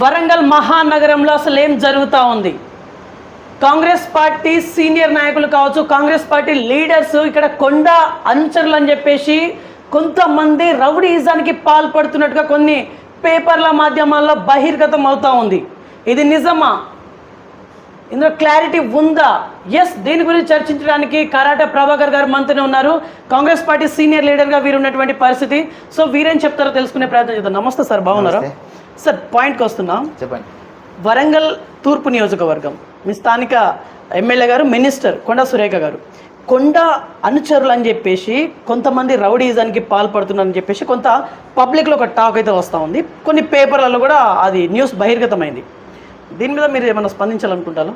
వరంగల్ మహానగరంలో అసలు ఏం జరుగుతూ ఉంది? కాంగ్రెస్ పార్టీ సీనియర్ నాయకులు కావచ్చు కాంగ్రెస్ పార్టీ లీడర్స్ ఇక్కడ కొండ అనుచరులు అని చెప్పేసి కొంతమంది రౌడీజానికి పాల్పడుతున్నట్టుగా కొన్ని పేపర్ల మాధ్యమాల్లో బహిర్గతం అవుతూ ఉంది. ఇది నిజమా? ఇందులో క్లారిటీ ఉందా? ఎస్ దీని గురించి చర్చించడానికి కరాటే ప్రభాకర్ గారు మంత్రిని ఉన్నారు. కాంగ్రెస్ పార్టీ సీనియర్ లీడర్గా వీరు ఉన్నటువంటి పరిస్థితి. సో వీరేం చెప్తారో తెలుసుకునే ప్రయత్నం చేద్దాం. నమస్తే సార్ బాగున్నారా? సార్ పాయింట్కి వస్తున్నాం. చెప్పండి. వరంగల్ తూర్పు నియోజకవర్గం. మీ స్థానిక ఎమ్మెల్యే గారు మినిస్టర్ కొండా సురేఖ గారు. కొండ అనుచరులు అని చెప్పేసి కొంతమంది రౌడీజానికి పాల్పడుతున్నారని చెప్పేసి కొంత పబ్లిక్లో ఒక టాక్ అయితే వస్తూ ఉంది. కొన్ని పేపర్లలో కూడా అది న్యూస్ బహిర్గతమైంది. దీని మీద మీరు ఏమైనా స్పందించాలనుకుంటారా?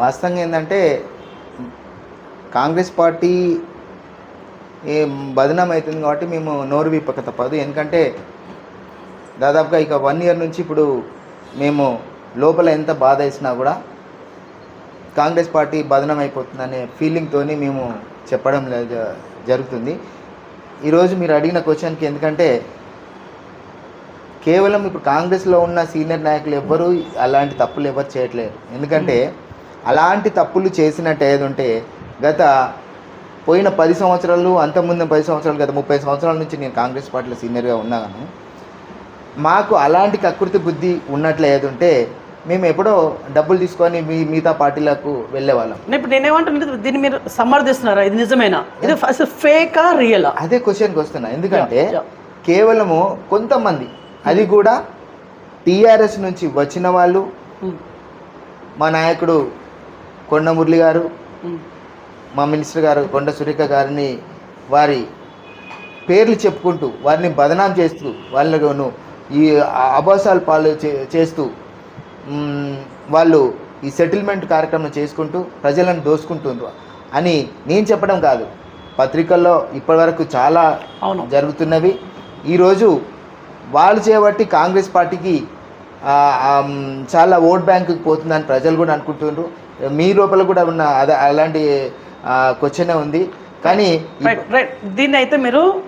వాస్తవంగా ఏంటంటే కాంగ్రెస్ పార్టీ ఏం బదనాం అవుతుంది కాబట్టి మేము నోరు విప్పక తప్పదు. ఎందుకంటే దాదాపుగా ఇక వన్ ఇయర్ నుంచి ఇప్పుడు మేము లోపల ఎంత బాధ వేసినా కూడా కాంగ్రెస్ పార్టీ బదనం అయిపోతుందనే ఫీలింగ్తో మేము చెప్పడం జ- జరుగుతుంది. ఈరోజు మీరు అడిగిన క్వశ్చన్కి ఎందుకంటే కేవలం ఇప్పుడు కాంగ్రెస్లో ఉన్న సీనియర్ నాయకులు ఎవ్వరూ అలాంటి తప్పులు ఎవరు చేయట్లేరు ఎందుకంటే అలాంటి తప్పులు చేసినట్టు ఏది ఉంటే గత పోయిన పది సంవత్సరాలు అంతకుముందు పది సంవత్సరాలు గత ముప్పై సంవత్సరాల నుంచి నేను కాంగ్రెస్ పార్టీలో సీనియర్గా ఉన్నాను. మాకు అలాంటి కకృతి బుద్ధి ఉన్నట్లు ఏది ఉంటే మేము ఎప్పుడో డబ్బులు తీసుకొని మీ మిగతా పార్టీలకు వెళ్ళేవాళ్ళం. ఇప్పుడు నేనేమంటున్నా దీన్ని మీరు సమర్థిస్తున్నారా? ఇది నిజమేనా? ఇది అసలు ఫేకా రియలా? అదే క్వశ్చన్కి వస్తున్నా ఎందుకంటే. కేవలము కొంతమంది అది కూడా టీఆర్ఎస్ నుంచి వచ్చిన వాళ్ళు మా నాయకుడు కొండ మురళి గారు మా మినిస్టర్ గారు కొండ సురేఖ గారిని వారి పేర్లు చెప్పుకుంటూ వారిని బదనాం చేస్తూ వాళ్ళను ఈ అభాసాలు పాలు చే- చేస్తూ వాళ్ళు ఈ సెటిల్మెంట్ కార్యక్రమం చేసుకుంటూ ప్రజలను దోసుకుంటుండ్రు అని నేను చెప్పడం కాదు. పత్రికల్లో ఇప్పటివరకు చాలా. జరుగుతున్నవి. ఈరోజు వాళ్ళు చేయబట్టి కాంగ్రెస్ పార్టీకి చాలా ఓట్ బ్యాంకుకి పోతుందని ప్రజలు కూడా అనుకుంటున్నారు మీ లోపల కూడా ఉన్న అదే అలాంటి క్వశ్చనే ఉంది. కానీ రైట్ దీన్ని అయితే మీరు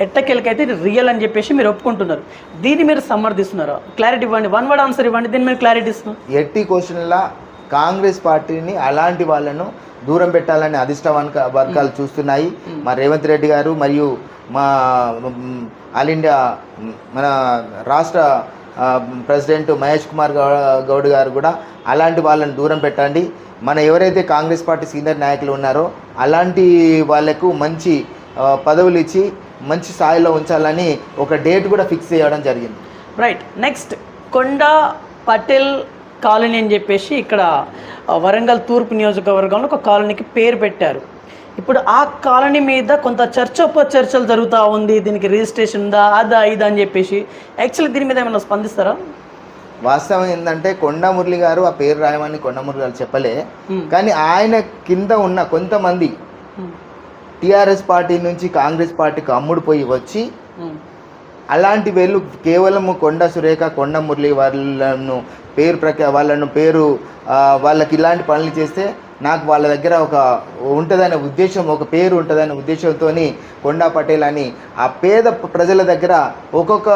ఎట్టకెళ్ళకైతే ఇది రియల్ అని చెప్పేసి మీరు ఒప్పుకుంటున్నారు. దీన్ని మీరు సమర్థిస్తున్నారు. క్లారిటీ ఇవ్వండి. వన్ వర్డ్ ఆన్సర్ ఇవ్వండి. దీన్ని మీరు క్లారిటీ ఇస్తున్నారు. ఎట్టి క్వశ్చన్లా కాంగ్రెస్ పార్టీని అలాంటి వాళ్ళను దూరం పెట్టాలని అధిష్ట వర్గ- వర్గాలు చూస్తున్నాయి. మా రేవంత్ రెడ్డి గారు మరియు మా ఆల్ ఇండియా మన రాష్ట్ర ప్రెసిడెంట్ మహేష్ కుమార్ గౌ- గౌడ్ గారు కూడా అలాంటి వాళ్ళని దూరం పెట్టండి. మన ఎవరైతే కాంగ్రెస్ పార్టీ సీనియర్ నాయకులు ఉన్నారో అలాంటి వాళ్ళకు మంచి పదవులు ఇచ్చి మంచి స్థాయిలో ఉంచాలని ఒక డేట్ కూడా ఫిక్స్ చేయడం జరిగింది. రైట్. నెక్స్ట్ కొండ పటేల్ కాలనీ అని చెప్పేసి ఇక్కడ వరంగల్ తూర్పు నియోజకవర్గంలో ఒక కాలనీకి పేరు పెట్టారు. ఇప్పుడు ఆ కాలనీ మీద కొంత చర్చోప చర్చలు జరుగుతూ ఉంది దీనికి రిజిస్ట్రేషన్ ఉందా అదా ఇదా అని చెప్పేసి యాక్చువల్లీ దీని మీద ఏమైనా స్పందిస్తారా వాస్తవం ఏంటంటే కొండ మురళి గారు ఆ పేరు రాయమని కొండ మురళి గారు చెప్పలే. కానీ ఆయన కింద ఉన్న కొంతమంది. టీఆర్ఎస్ పార్టీ నుంచి కాంగ్రెస్ పార్టీకి అమ్ముడు పోయి వచ్చి. అలాంటి వీళ్ళు కేవలము కొండ సురేఖ కొండ మురళి వాళ్ళను పేరు ప్రక వాళ్ళను పేరు వాళ్ళకి ఇలాంటి పనులు చేస్తే నాకు వాళ్ళ దగ్గర ఒక ఉంటుందనే ఉద్దేశం ఒక పేరు ఉంటుందనే ఉద్దేశంతో కొండా పటేల్ అని ఆ పేద ప్రజల దగ్గర ఒక్కొక్క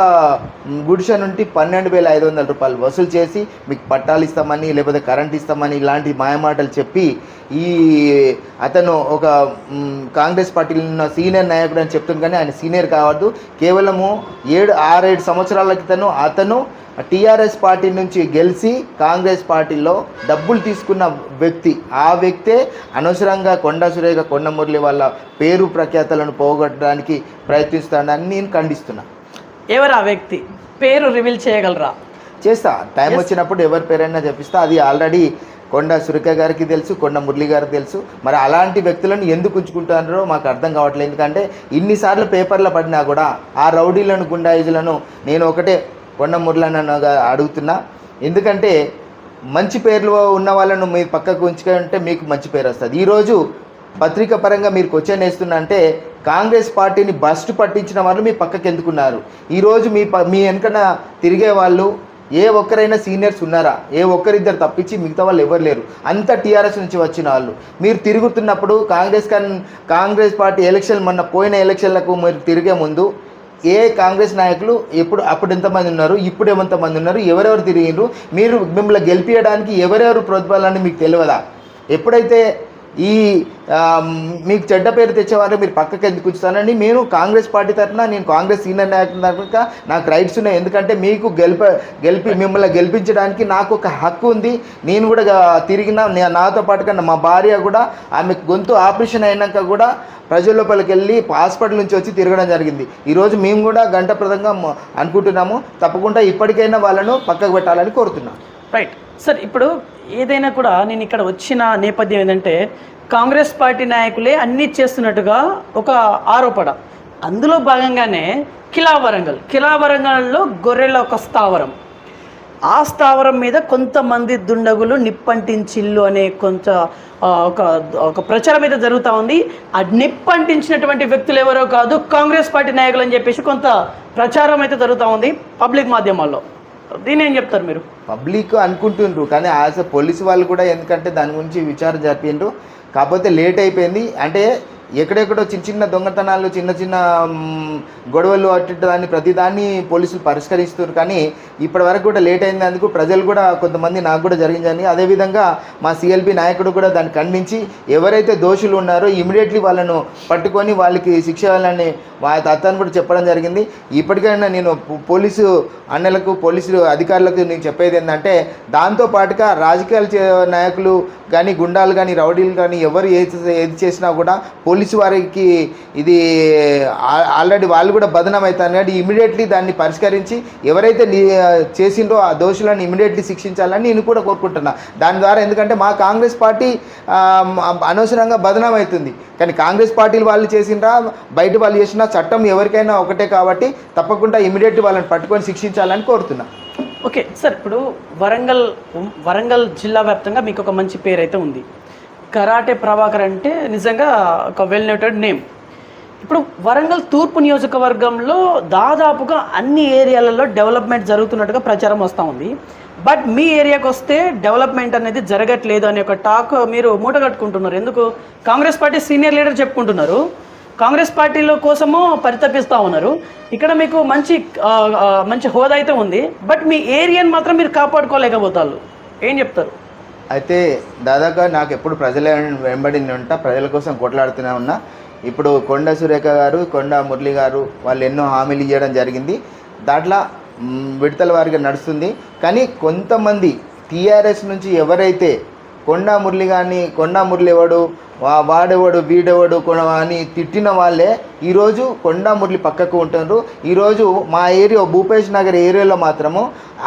గుడిసె నుండి పన్నెండు వేల ఐదు వందల రూపాయలు వసూలు చేసి మీకు పట్టాలు ఇస్తామని లేకపోతే కరెంట్ ఇస్తామని ఇలాంటి మాయమాటలు చెప్పి ఈ అతను ఒక కాంగ్రెస్ పార్టీలో ఉన్న సీనియర్ నాయకుడు అని చెప్తుంది కానీ ఆయన సీనియర్ కావద్దు. కేవలము ఏడు ఆరేడు సంవత్సరాల క్రితను అతను టీఆర్ఎస్ పార్టీ నుంచి గెలిచి కాంగ్రెస్ పార్టీలో డబ్బులు తీసుకున్న వ్యక్తి ఆ వ్యక్తే అనవసరంగా కొండ సురేఖ కొండ మురళి వాళ్ళ పేరు ప్రఖ్యాతలను పోగొట్టడానికి ప్రయత్నిస్తాడని నేను ఖండిస్తున్నా. ఎవరు ఆ వ్యక్తి? పేరు రివీల్ చేయగలరా? చేస్తా. టైం వచ్చినప్పుడు ఎవరి పేరైనా చెప్పిస్తా. అది ఆల్రెడీ కొండ సురేఖ గారికి తెలుసు కొండ మురళి గారికి తెలుసు. మరి అలాంటి వ్యక్తులను ఎందుకు ఉంచుకుంటున్నారో మాకు అర్థం కావట్లేదు. ఎందుకంటే ఇన్నిసార్లు పేపర్లో పడినా కూడా ఆ రౌడీలను గుండాయిజులను నేను ఒకటే కొండ మురళి అడుగుతున్నా. ఎందుకంటే మంచి పేర్లు ఉన్న వాళ్ళను మీరు పక్కకు ఉంచుకుంటే మీకు మంచి పేరు వస్తుంది. ఈరోజు పత్రిక పరంగా మీరు క్వశ్చన్ వేస్తున్నా అంటే కాంగ్రెస్ పార్టీని బస్ట్ పట్టించిన వాళ్ళు మీ పక్కకి ఎందుకున్నారు? ఈరోజు మీ ప మీ వెనకన తిరిగే వాళ్ళు ఏ ఒక్కరైనా సీనియర్స్ ఉన్నారా? ఏ ఒక్కరిద్దరు తప్పించి మిగతా వాళ్ళు ఎవరు లేరు? అంతా టీఆర్ఎస్ నుంచి వచ్చిన వాళ్ళు. మీరు తిరుగుతున్నప్పుడు కాంగ్రెస్ కన్ కాంగ్రెస్ పార్టీ ఎలక్షన్ మొన్న పోయిన ఎలక్షన్లకు మీరు తిరిగే ముందు ఏ కాంగ్రెస్ నాయకులు ఎప్పుడు అప్పుడు ఎంతమంది ఉన్నారు ఇప్పుడు ఎంతమంది ఉన్నారు ఎవరెవరు తిరిగిండ్రు మీరు మిమ్మల్ని గెలిపించడానికి ఎవరెవరు ప్రోత్బలాన్ని మీకు తెలియదా? ఎప్పుడైతే ఈ మీకు చెడ్డ పేరు తెచ్చేవారు మీరు పక్కకి ఎందుకు ఉంచుతానండి? నేను కాంగ్రెస్ పార్టీ తరఫున నేను కాంగ్రెస్ సీనియర్ నాయకుడు తరఫున నాకు రైట్స్ ఉన్నాయి. ఎందుకంటే మీకు గెలిప గెలిపి మిమ్మల్ని గెలిపించడానికి నాకు ఒక హక్కు ఉంది. నేను కూడా తిరిగిన నాతో పాటు కన్నా మా భార్య కూడా ఆమె గొంతు ఆపరేషన్ అయినాక కూడా ప్రజల లోపలికి వెళ్ళి హాస్పిటల్ నుంచి వచ్చి తిరగడం జరిగింది. ఈరోజు మేము కూడా గంటప్రదంగా ప్రదంగా అనుకుంటున్నాము. తప్పకుండా ఇప్పటికైనా వాళ్ళను పక్కకు పెట్టాలని కోరుతున్నాను రైట్ సార్ ఇప్పుడు ఏదైనా కూడా నేను ఇక్కడ వచ్చిన నేపథ్యం ఏంటంటే కాంగ్రెస్ పార్టీ నాయకులే అన్నీ చేస్తున్నట్టుగా ఒక ఆరోపణ. అందులో భాగంగానే కిలా వరంగల్ కిలా వరంగల్లో గొర్రెల ఒక స్థావరం. ఆ స్థావరం మీద కొంతమంది దుండగులు నిప్పంటించిల్లు అనే కొంత ఒక ఒక ప్రచారం అయితే జరుగుతూ ఉంది. ఆ నిప్పంటించినటువంటి వ్యక్తులు ఎవరో కాదు కాంగ్రెస్ పార్టీ నాయకులు అని చెప్పేసి కొంత ప్రచారం అయితే జరుగుతూ ఉంది పబ్లిక్ మాధ్యమాల్లో. దీని ఏం చెప్తారు మీరు? పబ్లిక్ అనుకుంటుండ్రు కానీ యాజ్ అ పోలీసు వాళ్ళు కూడా ఎందుకంటే దాని గురించి విచారణ జరిపిండ్రు. కాకపోతే లేట్ అయిపోయింది. అంటే ఎక్కడెక్కడో చిన్న చిన్న దొంగతనాలు చిన్న చిన్న గొడవలు అట్టి దాన్ని ప్రతిదాన్ని పోలీసులు పరిష్కరిస్తున్నారు. కానీ ఇప్పటి వరకు కూడా లేట్ అయినందుకు ప్రజలు కూడా కొంతమంది నాకు కూడా జరిగిందని. అదేవిధంగా మా సిఎల్పి నాయకుడు కూడా దాన్ని ఖండించి ఎవరైతే దోషులు ఉన్నారో ఇమీడియట్లీ వాళ్ళను పట్టుకొని వాళ్ళకి శిక్ష వేయాలని వారి అతను కూడా చెప్పడం జరిగింది. ఇప్పటికైనా నేను పోలీసు అన్నలకు పోలీసులు అధికారులకు నేను చెప్పేది ఏంటంటే దాంతో పాటుగా రాజకీయాలు చే నాయకులు కానీ గుండాలు కానీ రౌడీలు కానీ ఎవరు ఏది ఏది చేసినా కూడా పోలీసు వారికి ఇది ఆల్రెడీ వాళ్ళు కూడా బదనం అవుతారు కాబట్టి ఇమీడియట్లీ దాన్ని పరిష్కరించి ఎవరైతే చేసిండ్రో ఆ దోషులను ఇమీడియట్లీ శిక్షించాలని నేను కూడా కోరుకుంటున్నా. దాని ద్వారా ఎందుకంటే మా కాంగ్రెస్ పార్టీ అనవసరంగా బదనం అవుతుంది కానీ కాంగ్రెస్ పార్టీలు వాళ్ళు చేసిండ్రా బయట వాళ్ళు చేసినా చట్టం ఎవరికైనా ఒకటే కాబట్టి తప్పకుండా ఇమీడియట్ వాళ్ళని పట్టుకొని శిక్షించాలని కోరుతున్నా. ఓకే సార్ ఇప్పుడు వరంగల్ వరంగల్ జిల్లా వ్యాప్తంగా మీకు ఒక మంచి పేరు అయితే ఉంది. కరాటే ప్రభాకర్ అంటే నిజంగా ఒక వెల్ నోటెడ్ నేమ్ ఇప్పుడు వరంగల్ తూర్పు నియోజకవర్గంలో దాదాపుగా అన్ని ఏరియాలలో డెవలప్మెంట్ జరుగుతున్నట్టుగా ప్రచారం వస్తూ ఉంది. బట్ మీ ఏరియాకి వస్తే డెవలప్మెంట్ అనేది జరగట్లేదు అనే ఒక టాక్ మీరు మూట కట్టుకుంటున్నారు. ఎందుకు? కాంగ్రెస్ పార్టీ సీనియర్ లీడర్ చెప్పుకుంటున్నారు. కాంగ్రెస్ పార్టీలో కోసము పరితపిస్తూ ఉన్నారు. ఇక్కడ మీకు మంచి మంచి హోదా అయితే ఉంది. బట్ మీ ఏరియాని మాత్రం మీరు కాపాడుకోలేకపోతారు. ఏం చెప్తారు? అయితే దాదాపుగా నాకు ఎప్పుడు ప్రజల వెంబడి ఉంటా ప్రజల కోసం కొట్లాడుతూనే ఉన్నా. ఇప్పుడు కొండ సురేఖ గారు కొండ మురళి గారు వాళ్ళు ఎన్నో హామీలు ఇవ్వడం జరిగింది. దాంట్లో విడతల వారిగా నడుస్తుంది. కానీ కొంతమంది టీఆర్ఎస్ నుంచి ఎవరైతే కొండా మురళి కానీ కొండా మురళి ఎవడు వాడెవడు వీడెవడు అని తిట్టిన వాళ్ళే ఈరోజు కొండా మురళి పక్కకు ఉంటున్నారు ఈరోజు మా ఏరియా భూపేష్ నగర్ ఏరియాలో మాత్రము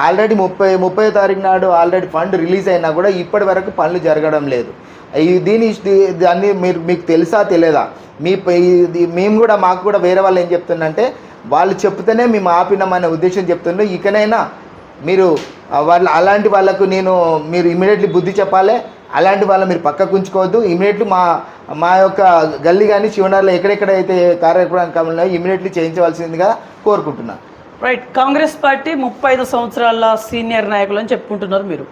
ఆల్రెడీ ముప్పై ముప్పై తారీఖు నాడు ఆల్రెడీ ఫండ్ రిలీజ్ అయినా కూడా ఇప్పటి వరకు పనులు జరగడం లేదు. దీని దాన్ని మీరు మీకు తెలుసా తెలియదా? మీ మేము కూడా మాకు కూడా వేరే వాళ్ళు ఏం చెప్తుందంటే వాళ్ళు చెప్తేనే మేము ఆపినామనే ఉద్దేశం చెప్తుండ్రు. ఇకనైనా మీరు వాళ్ళ అలాంటి వాళ్ళకు నేను మీరు ఇమీడియట్లీ బుద్ధి చెప్పాలి. అలాంటి వాళ్ళ మీరు పక్కకు ఉంచుకోవద్దు. ఇమీడియట్లీ మా మా యొక్క గల్లీ కానీ శివనార్లో ఎక్కడెక్కడైతే కార్యక్రమం ఉన్నాయో ఇమీడియట్లీ చేయించవలసిందిగా కోరుకుంటున్నాను రైట్ కాంగ్రెస్ పార్టీ ముప్పై ఐదు సంవత్సరాల సీనియర్ నాయకులు అని చెప్పుకుంటున్నారు మీరు.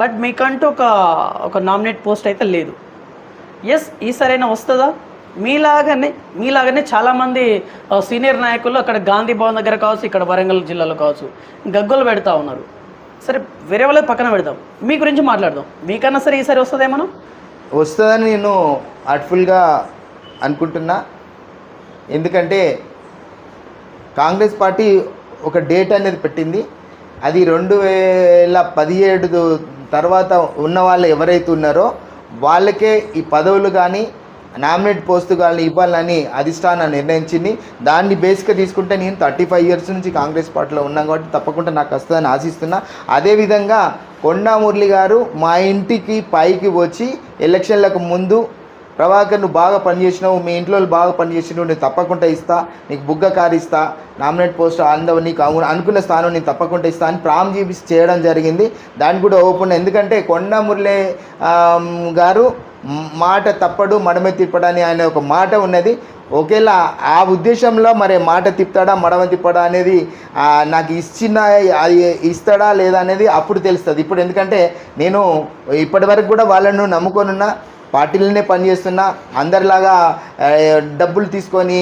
బట్ మీకంటూ ఒక ఒక నామినేట్ పోస్ట్ అయితే లేదు. ఎస్ ఈసారైనా వస్తుందా? మీలాగానే మీలాగానే చాలామంది సీనియర్ నాయకులు అక్కడ గాంధీ భవన్ దగ్గర కావచ్చు ఇక్కడ వరంగల్ జిల్లాలో కావచ్చు గగ్గోలు పెడతా ఉన్నారు. సరే వేరే వాళ్ళ పక్కన పెడదాం. మీ గురించి మాట్లాడదాం. మీకన్నా సరే ఈసారి వస్తుందేమో వస్తుందని నేను హార్ట్ఫుల్గా అనుకుంటున్నా. ఎందుకంటే కాంగ్రెస్ పార్టీ ఒక డేట్ అనేది పెట్టింది. అది రెండు వేల పదిహేడు తర్వాత ఉన్న వాళ్ళు ఎవరైతే ఉన్నారో వాళ్ళకే ఈ పదవులు కానీ నామినేట్ పోస్టు కానీ ఇవ్వాలని అధిష్టానం నిర్ణయించింది. దాన్ని బేస్గా తీసుకుంటే నేను థర్టీ ఫైవ్ ఇయర్స్ నుంచి కాంగ్రెస్ పార్టీలో ఉన్నాను కాబట్టి తప్పకుండా నాకు వస్తుందని ఆశిస్తున్నా. అదేవిధంగా కొండా మురళి గారు మా ఇంటికి పైకి వచ్చి ఎలక్షన్లకు ముందు ప్రభాకర్ నువ్వు బాగా పనిచేసినావు మీ ఇంట్లో వాళ్ళు బాగా పనిచేసినావు నేను తప్పకుండా ఇస్తా నీకు బుగ్గ కారిస్తా నామినేట్ పోస్ట్ అందవు నీకు అవును అనుకున్న స్థానం నేను తప్పకుండా ఇస్తా అని ప్రామ్ చూపించి చేయడం జరిగింది. దానికి కూడా ఓపెన్ ఎందుకంటే కొండ మురళి గారు మాట తప్పడు మడమ తిప్పడని ఆయన ఒక మాట ఉన్నది. ఒకేలా ఆ ఉద్దేశంలో మరి మాట తిప్పుతాడా మడమ తిప్పడా అనేది నాకు ఇచ్చిన అది ఇస్తాడా లేదా అనేది అప్పుడు తెలుస్తుంది. ఇప్పుడు ఎందుకంటే నేను ఇప్పటివరకు కూడా వాళ్ళను నమ్ముకొనున్నా. పార్టీలనే పనిచేస్తున్నా అందరిలాగా డబ్బులు తీసుకొని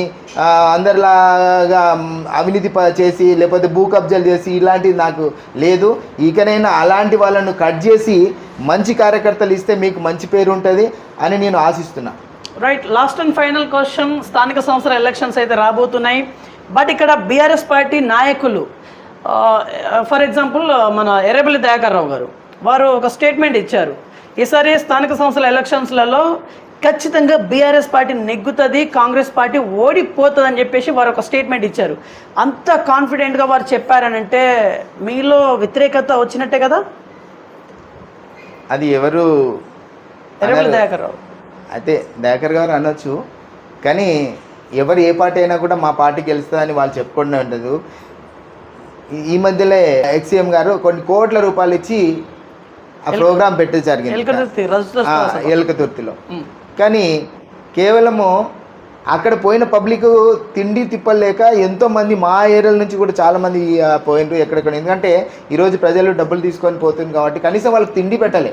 అందరిలాగా అవినీతి ప- చేసి లేకపోతే భూ కబ్జాలు చేసి ఇలాంటివి నాకు లేదు. ఇకనైనా అలాంటి వాళ్ళను కట్ చేసి మంచి కార్యకర్తలు ఇస్తే మీకు మంచి పేరు ఉంటుంది అని నేను ఆశిస్తున్నా. Right last and final question స్థానిక సంస్థల ఎలక్షన్స్ అయితే రాబోతున్నాయి. బట్ ఇక్కడ బీఆర్ఎస్ పార్టీ నాయకులు ఫర్ ఎగ్జాంపుల్ మన ఎర్రబెల్లి దయాకర్ రావు గారు వారు ఒక స్టేట్మెంట్ ఇచ్చారు. ఈసారి స్థానిక సంస్థల ఎలక్షన్స్లలో ఖచ్చితంగా బీఆర్ఎస్ పార్టీ నెగ్గుతుంది కాంగ్రెస్ పార్టీ ఓడిపోతుంది అని చెప్పేసి వారు ఒక స్టేట్మెంట్ ఇచ్చారు. అంత కాన్ఫిడెంట్గా వారు చెప్పారనంటే మీలో వ్యతిరేకత వచ్చినట్టే కదా? అది ఎవరు దయాకర్ రావు అయితే దయాకర్ గారు అనొచ్చు. కానీ ఎవరు ఏ పార్టీ అయినా కూడా మా పార్టీ గెలుస్తుందని వాళ్ళు చెప్పుకుంటూ ఉండదు. ఈ మధ్యలో ఎక్సీఎం గారు కొన్ని కోట్ల రూపాయలు ఇచ్చి ఆ ప్రోగ్రాం పెట్టే జరిగింది. ఎలకతుర్తిలో కానీ కేవలము అక్కడ పోయిన పబ్లిక్ తిండి తిప్పలేక ఎంతో మంది మా ఏరియాల నుంచి కూడా చాలా మంది పోయినరు ఎక్కడెక్కడ. ఎందుకంటే ఈరోజు ప్రజలు డబ్బులు తీసుకొని పోతుంది కాబట్టి కనీసం వాళ్ళకి తిండి పెట్టలే.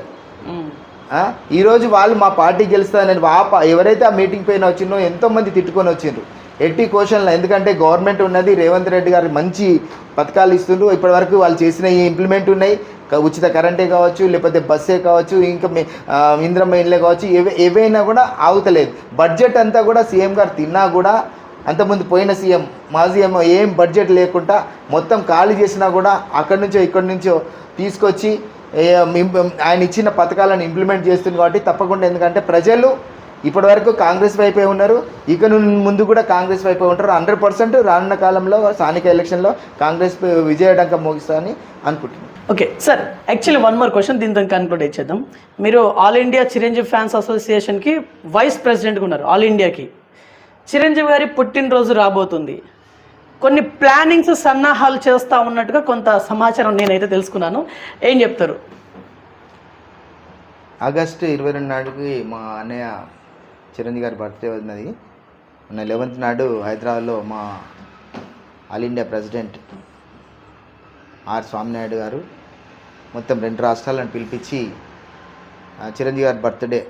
ఈరోజు వాళ్ళు మా పార్టీ గెలుస్తుందని ఆ ఎవరైతే ఆ మీటింగ్ పైన వచ్చిందో ఎంతో మంది తిట్టుకొని వచ్చిండ్రు. ఎట్టి క్వశ్చన్లు ఎందుకంటే గవర్నమెంట్ ఉన్నది రేవంత్ రెడ్డి గారు మంచి పథకాలు ఇస్తుండ్రు. ఇప్పటివరకు వాళ్ళు చేసిన ఈ ఇంప్లిమెంట్ ఉన్నాయి. ఉచిత కరెంటే కావచ్చు లేకపోతే బస్సే కావచ్చు ఇంకా మే- మెయిన్లే ఇంద్రమ్మ కావచ్చు ఏవే ఏవైనా కూడా ఆగుతలేదు. బడ్జెట్ అంతా కూడా సీఎం గారు తిన్నా కూడా అంతకుముందు పోయిన సీఎం మాజీ ఏమో ఏం బడ్జెట్ లేకుండా మొత్తం ఖాళీ చేసినా కూడా అక్కడి నుంచో ఇక్కడి నుంచో తీసుకొచ్చి ఆయన ఇచ్చిన పథకాలను ఇంప్లిమెంట్ చేస్తుంది కాబట్టి తప్పకుండా. ఎందుకంటే ప్రజలు ఇప్పటివరకు కాంగ్రెస్ వైపే ఉన్నారు. ఇక నుండి ముందు కూడా కాంగ్రెస్ వైపే ఉంటారు. హండ్రెడ్ పర్సెంట్ రానున్న కాలంలో స్థానిక ఎలక్షన్లో కాంగ్రెస్ విజయడంక మోగిస్తారని అనుకుంటున్నాను okay sir actually one more question దీంతో కన్క్లూడ్ ఇచ్చేద్దాం మీరు ఆల్ ఇండియా చిరంజీవి ఫ్యాన్స్ అసోసియేషన్కి వైస్ ప్రెసిడెంట్గా ఉన్నారు ఆల్ ఇండియాకి చిరంజీవి గారి పుట్టినరోజు రాబోతుంది. కొన్ని ప్లానింగ్స్ సన్నాహాలు చేస్తూ ఉన్నట్టుగా కొంత సమాచారం నేనైతే తెలుసుకున్నాను. ఏం చెప్తారు? ఆగస్టు ఇరవై రెండు నాడుకి మా అన్నయ్య చిరంజీవి గారి బర్త్డే ఉన్నది. మొన్న లెవెంత్ నాడు హైదరాబాద్లో మా all India president R Swaminaidu garu మొత్తం రెండు రాష్ట్రాలను పిలిపించి చిరంజీవి గారి బర్త్డే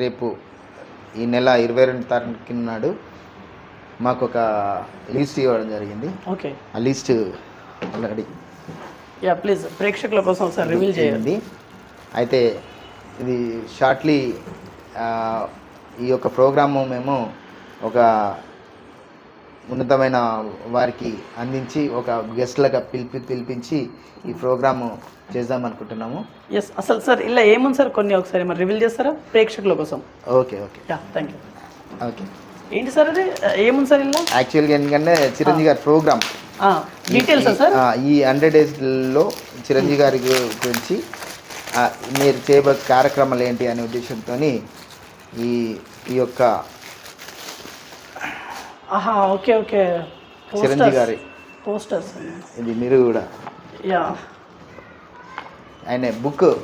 రేపు ఈ నెల ఇరవై రెండు తారీఖు నాడు మాకు ఒక లిస్ట్ ఇవ్వడం జరిగింది. ఓకే. ఆ లిస్ట్ ఆల్రెడీ యా ప్లీజ్ ప్రేక్షకుల కోసం రివీల్ చేయండి. అయితే ఇది షార్ట్లీ ఈ యొక్క ప్రోగ్రాము మేము ఒక ఉన్నతమైన వారికి అందించి ఒక గెస్ట్లుగా పిలిపి పిలిపించి ఈ ప్రోగ్రాము చేద్దాం అనుకుంటున్నాము. ఎస్ అసలు సార్ ఇలా ఏముంది సార్ కొన్ని ఒకసారి మరి రివీల్ చేస్తారా? ప్రేక్షకుల కోసం. Okay okay. Thank you okay. ఏంటి సార్ అది? ఏముంది సార్ ఇలా? యాక్చువల్గా ఎందుకంటే చిరంజీవి గారి ప్రోగ్రామ్. డీటెయిల్సా సార్? ఈ హండ్రెడ్ డేస్లో చిరంజీవి గారి గురించి మీరు చేయబో కార్యక్రమాలు ఏంటి అనే ఉద్దేశంతో ఈ ఈ యొక్క ఓకే ఓకే. చిరంజీవి గారి పోస్టర్స్ ఇది మీరు కూడా. యా. ఆయన బుక్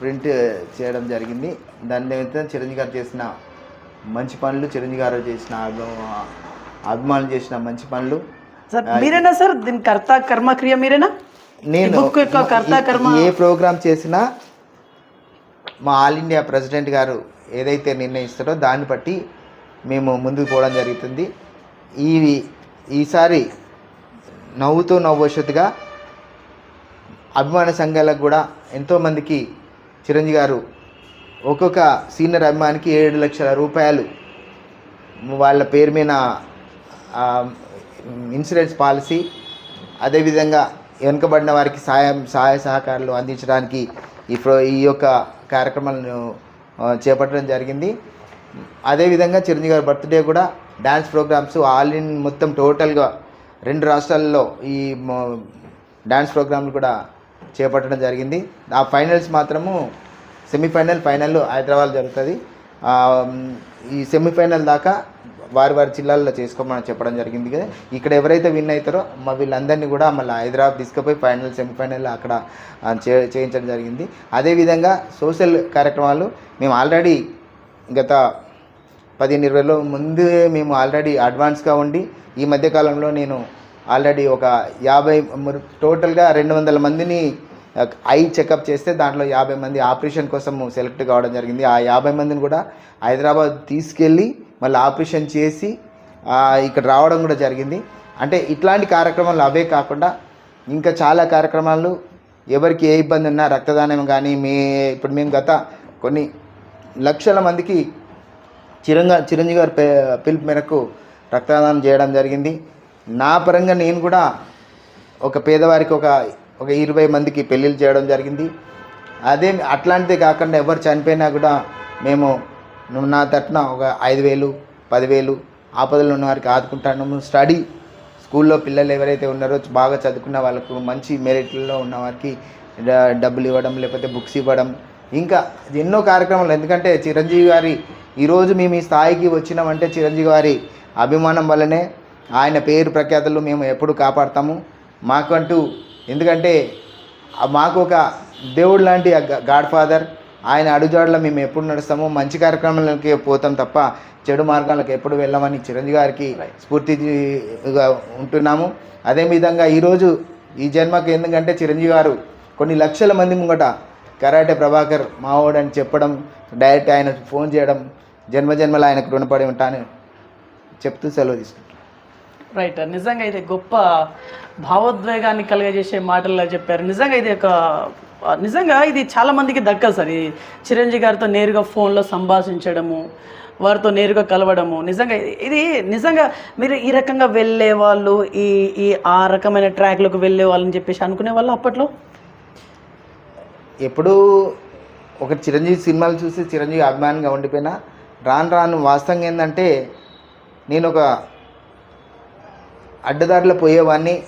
ప్రింట్ చేయడం జరిగింది. దాని నిమిత్తం చిరంజీవి గారు చేసిన మంచి పనులు చిరంజీవి గారు చేసిన అభిమా- అభిమానులు చేసిన మంచి పనులు. సార్ మీరేనా సార్? దీని కర్త కర్మ క్రియ మీరేనా? నేను ఏ ప్రోగ్రామ్ చేసినా మా ఆల్ ఇండియా ప్రెసిడెంట్ గారు ఏదైతే నిర్ణయిస్తారో దాన్ని బట్టి మేము ముందుకు పోవడం జరుగుతుంది. ఈ ఈసారి నవ్వుతూ నవ్వొషత్తుగా అభిమాన సంఘాలకు కూడా ఎంతోమందికి చిరంజీవి గారు ఒక్కొక్క సీనియర్ అభిమానికి ఏడు లక్షల రూపాయలు వాళ్ళ పేరు మీద ఇన్సూరెన్స్ పాలసీ అదేవిధంగా వెనుకబడిన వారికి సాయం సహాయ సహకారాలు అందించడానికి ఈ ప్రో ఈ యొక్క కార్యక్రమాలను చేపట్టడం జరిగింది. అదేవిధంగా చిరంజీవి గారి బర్త్డే కూడా డ్యాన్స్ ప్రోగ్రామ్స్ ఆల్ ఇన్ మొత్తం టోటల్గా రెండు రాష్ట్రాల్లో ఈ డ్యాన్స్ ప్రోగ్రాంలు కూడా చేపట్టడం జరిగింది. ఆ ఫైనల్స్ మాత్రము సెమీఫైనల్ ఫైనల్ హైదరాబాద్ జరుగుతుంది. ఈ సెమీఫైనల్ దాకా వారి వారి జిల్లాల్లో చేసుకోమని చెప్పడం జరిగింది కదా. ఇక్కడ ఎవరైతే విన్ అవుతారో మా వీళ్ళందరినీ కూడా మళ్ళీ హైదరాబాద్ తీసుకుపోయి ఫైనల్ సెమీఫైనల్ అక్కడ చే చేయించడం జరిగింది. అదేవిధంగా సోషల్ కార్యక్రమాలు మేము ఆల్రెడీ గత పదిహేను ఇరవైలో ముందే మేము ఆల్రెడీ అడ్వాన్స్గా ఉండి ఈ మధ్యకాలంలో నేను ఆల్రెడీ ఒక యాభై టోటల్గా రెండు వందల మందిని ఐ చెకప్ చేస్తే దాంట్లో యాభై మంది ఆపరేషన్ కోసం సెలెక్ట్ కావడం జరిగింది. ఆ యాభై మందిని కూడా హైదరాబాద్ తీసుకెళ్ళి మళ్ళీ ఆపరేషన్ చేసి ఇక్కడ రావడం కూడా జరిగింది. అంటే ఇట్లాంటి కార్యక్రమాలు అవే కాకుండా ఇంకా చాలా కార్యక్రమాలు ఎవరికి ఏ ఇబ్బంది ఉన్నా రక్తదానం కానీ మీ ఇప్పుడు మేము గత కొన్ని లక్షల మందికి చిరంగ చిరంజీవి గారి పిలుపు మేరకు రక్తదానం చేయడం జరిగింది. నా పరంగా నేను కూడా ఒక పేదవారికి ఒక ఒక ఇరవై మందికి పెళ్ళిళ్ళు చేయడం జరిగింది. అదే అట్లాంటిదే కాకుండా ఎవరు చనిపోయినా కూడా మేము నువ్వు నా తరఫున ఒక ఐదు వేలు పదివేలు ఆపదలు ఉన్న వారికి ఆదుకుంటాను స్టడీ స్కూల్లో పిల్లలు ఎవరైతే ఉన్నారో బాగా చదువుకున్న వాళ్ళకు మంచి మెరిట్లలో ఉన్న వారికి డబ్బులు ఇవ్వడం లేకపోతే బుక్స్ ఇవ్వడం. ఇంకా ఎన్నో కార్యక్రమాలు. ఎందుకంటే చిరంజీవి గారి ఈరోజు మేము ఈ స్థాయికి వచ్చినామంటే చిరంజీవి గారి అభిమానం వల్లనే ఆయన పేరు ప్రఖ్యాతలు మేము ఎప్పుడు కాపాడతాము. మాకంటూ ఎందుకంటే మాకు ఒక దేవుడు లాంటి గాడ్ ఫాదర్. ఆయన అడుగుజాడలో మేము ఎప్పుడు నడుస్తాము మంచి కార్యక్రమాలకి పోతాం తప్ప చెడు మార్గాలకు ఎప్పుడు వెళ్ళమని చిరంజీవి గారికి స్ఫూర్తిగా ఉంటున్నాము. అదే విధంగా ఈరోజు ఈ జన్మకి ఎందుకంటే చిరంజీవి గారు కొన్ని లక్షల మంది ముంగట కరాటే ప్రభాకర్ మావోడు అని చెప్పడం డైరెక్ట్ ఆయన ఫోన్ చేయడం జన్మ జన్మలో ఆయనకు రుణపడి ఉంటాను చెప్తూ సెలవు తీసుకుంటాను రైట్ నిజంగా ఇది గొప్ప భావోద్వేగాన్ని కలిగజేసే మాటల్లో చెప్పారు. నిజంగా ఇది ఒక నిజంగా ఇది చాలా మందికి దక్కదు సార్. ఈ చిరంజీవి గారితో నేరుగా ఫోన్లో సంభాషించడము వారితో నేరుగా కలవడము నిజంగా ఇది- నిజంగా మీరు ఈ రకంగా వెళ్ళే వాళ్ళు ఈ ఈ ఆ రకమైన ట్రాక్లకు వెళ్ళే వాళ్ళని చెప్పేసి అనుకునే వాళ్ళు అప్పట్లో? ఎప్పుడూ ఒక చిరంజీవి సినిమాలు చూసి చిరంజీవి అభిమానంగా ఉండిపోయినా రాను రాను వాస్తవంగా ఏంటంటే నేను ఒక అడ్డదారిలో పోయేవాడిని.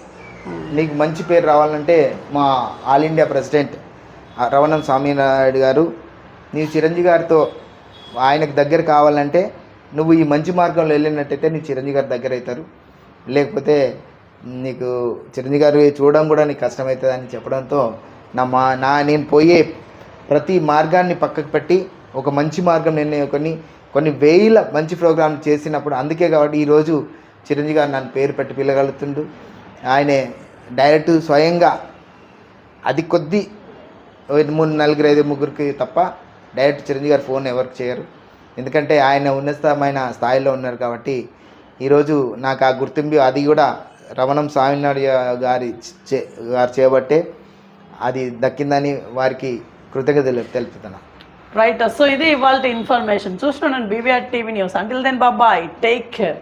నీకు మంచి పేరు రావాలంటే మా all India president Ravanam Swaminaidu garu నీవు చిరంజీవి గారితో ఆయనకు దగ్గర కావాలంటే నువ్వు ఈ మంచి మార్గంలో వెళ్ళినట్టయితే నీ చిరంజీవి గారి దగ్గర అవుతారు. లేకపోతే నీకు చిరంజీవి గారు చూడడం కూడా నీకు కష్టమవుతుంది అని చెప్పడంతో నా మా నా నేను పోయే ప్రతి మార్గాన్ని పక్కకు పెట్టి ఒక మంచి మార్గం నిర్ణయం కొన్ని కొన్ని వేల మంచి ప్రోగ్రాం చేసినప్పుడు అందుకే కాబట్టి ఈరోజు చిరంజీవి గారు నన్ను పేరు పెట్టి పిలగలుగుతుండు. ఆయనే డైరెక్ట్ స్వయంగా అది కొద్ది మూడు నలుగురు ఐదు ముగ్గురికి తప్ప డైరెక్ట్ చిరంజీవి గారు ఫోన్ ఎవరికి చేయరు. ఎందుకంటే ఆయన ఉన్నతమైన స్థాయిలో ఉన్నారు కాబట్టి ఈరోజు నాకు ఆ గుర్తింపు అది కూడా రమణం స్వామినాయుడు గారి చే గారు చేయబట్టే అది దక్కిందని వారికి కృతజ్ఞతలు తెలుపుతున్నా రైట్ సో ఇది ఇవాళ ఇన్ఫర్మేషన్ చూస్తున్నాను BVR TV news until then బాబాయ్ టేక్ కేర్